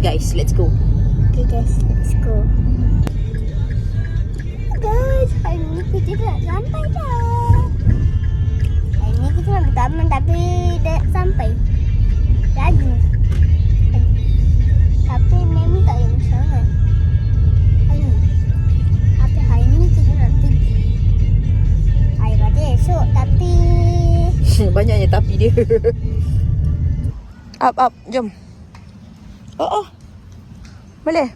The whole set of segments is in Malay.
guys, let's go. Okay guys, let's go. Guys, hari ni kita dah sampai dah. Hari ni kita nak taman tapi dah sampai. Lagi. Tapi Mami tak yang sangat. Hari ni. Tapi hari ni kita nak pergi. Hari kata esok tapi Banyaknya tapi dia. up, up, jom. Oh, oh. Boleh?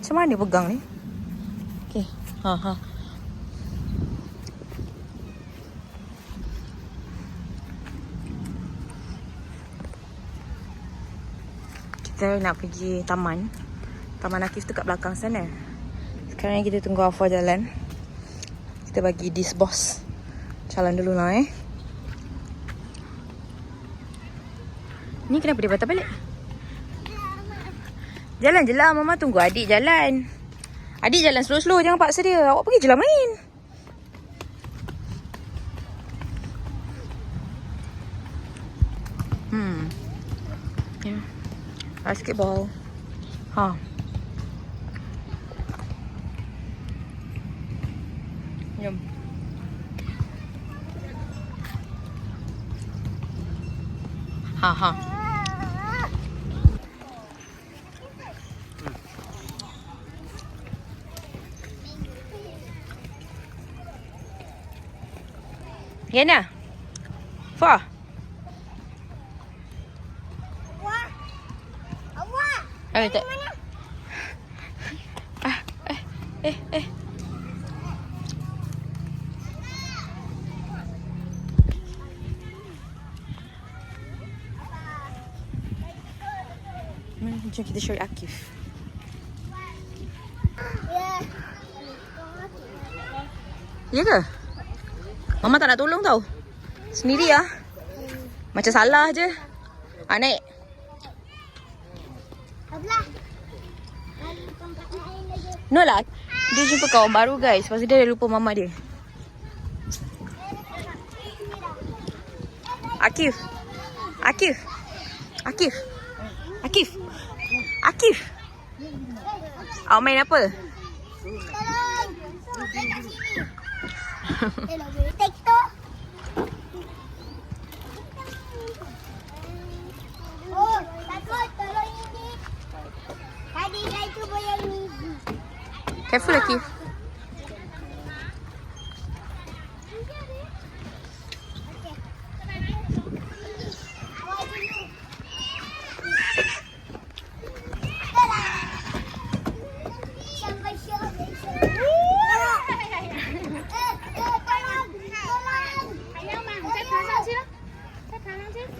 Macam mana pegang ni? Okay. Ha, ha. Kita nak pergi taman. Taman Akif tu kat belakang sana. Sekarang kita tunggu Afwa jalan. Kita bagi this boss jalan dulu lah eh. Ni kenapa dia patah balik? Jalan je lah. Mama tunggu adik jalan. Adik jalan slow-slow. Jangan paksa dia. Awak pergi je lah main. Hmm. Yeah. Basketball. Ha. Jom. Ha ha. Yana. Fa. Awak. Eh, tak. Ah, eh, eh, eh. Hmm, Jom kita show Akif. Ya ke? Mama tak nak tolong tau. Sendiri ah. Macam salah je. Ah, naik. No lah. Dia jumpa kawan baru guys. Tu dia dah lupa mama dia. Akif. Akif. Akif. Akif. Akif. Awak main apa? Yang ni. Careful Akif. Awak dulu. Sampai syok. Eh, eh, tolong. Tolong. Ayang mang, saya tangan sini. Saya tangan sini.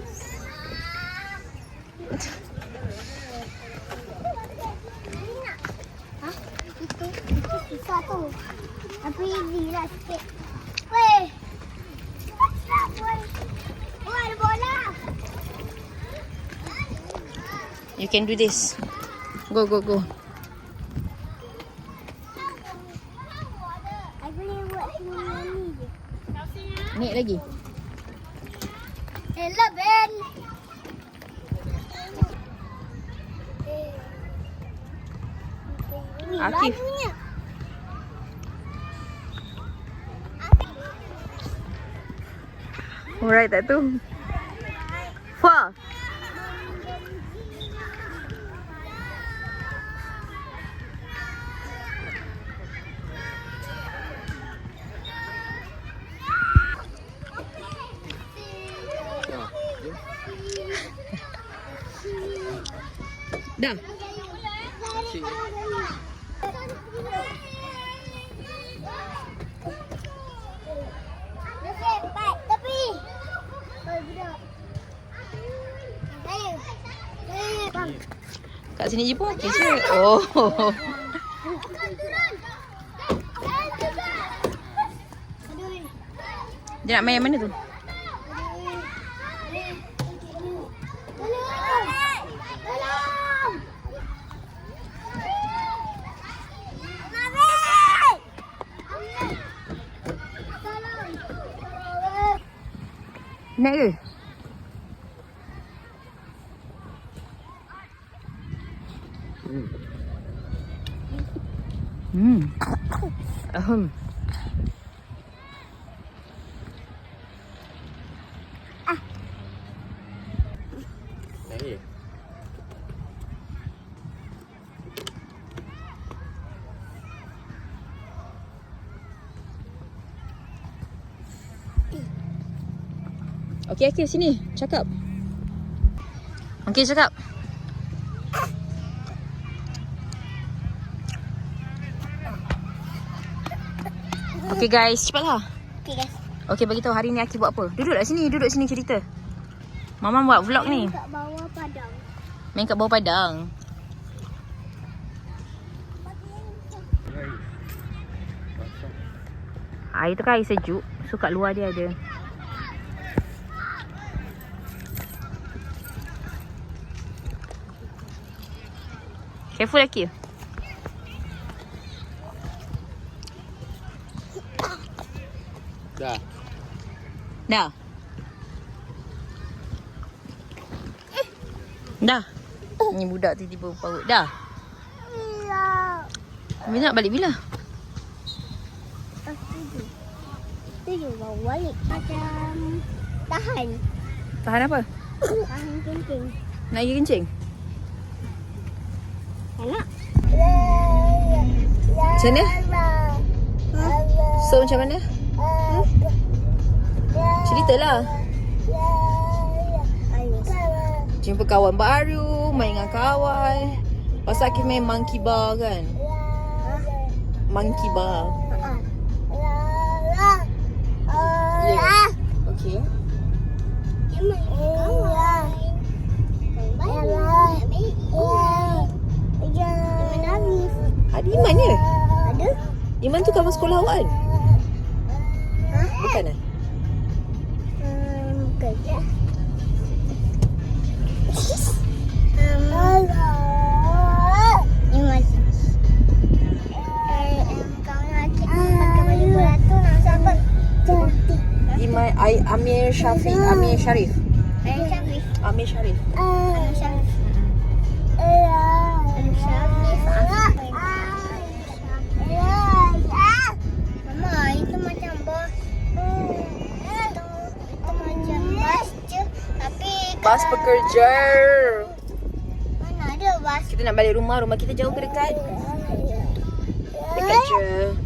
Hah? Itu, itu susah tu. Tapi ini lah sikit. Weh. Cepat, weh. Oh, ada bola. You can do this. Go, go, go. I boleh buat semua ni je. Naik lagi. Hello, Ben. Ini Akif. lagunya. Alright, tak tu. Fa. Dah. Cepat, tepi. Oh, budak. Eh, eh, bang. Kat sini je pun okey. Oh. Dia nak main mana tu? Naik ke? Hmm. Ahem. Naik. Okey, okey, sini. Cakap. Okey, cakap. Okey guys, cepatlah. Okay guys. Okey, bagi tahu hari ni Aki buat apa. Duduk kat sini, duduk sini cerita. Mama buat vlog ni. Kat bawah padang. Main kat bawah padang. Air tu kan air sejuk. So kat luar dia ada. Careful lagi. Dah. Dah. Dah. Ni budak tiba-tiba paut. Dah. Ya. Bila nak balik bila? Tujuh bawa balik. Macam tahan. Tahan apa? Tahan kencing. Nak pergi kencing? Enak. Macam mana? So macam mana? Ceritalah. Jumpa kawan baru, main dengan kawan. Pasal Akif main monkey bar kan? Monkey bar. Ya. Okay. Ada Iman ke? Ada? Iman tu kawan sekolah awak kan? Bukan eh? Iman, I, Amir Syafiq, Amir Sharif. Eh, Syafif. Amir Sharif. Eh, Syafif. Eh, Syafif. bas pekerja. Mana ada bas? Kita nak balik rumah. Rumah kita jauh ke dekat? Dekat je.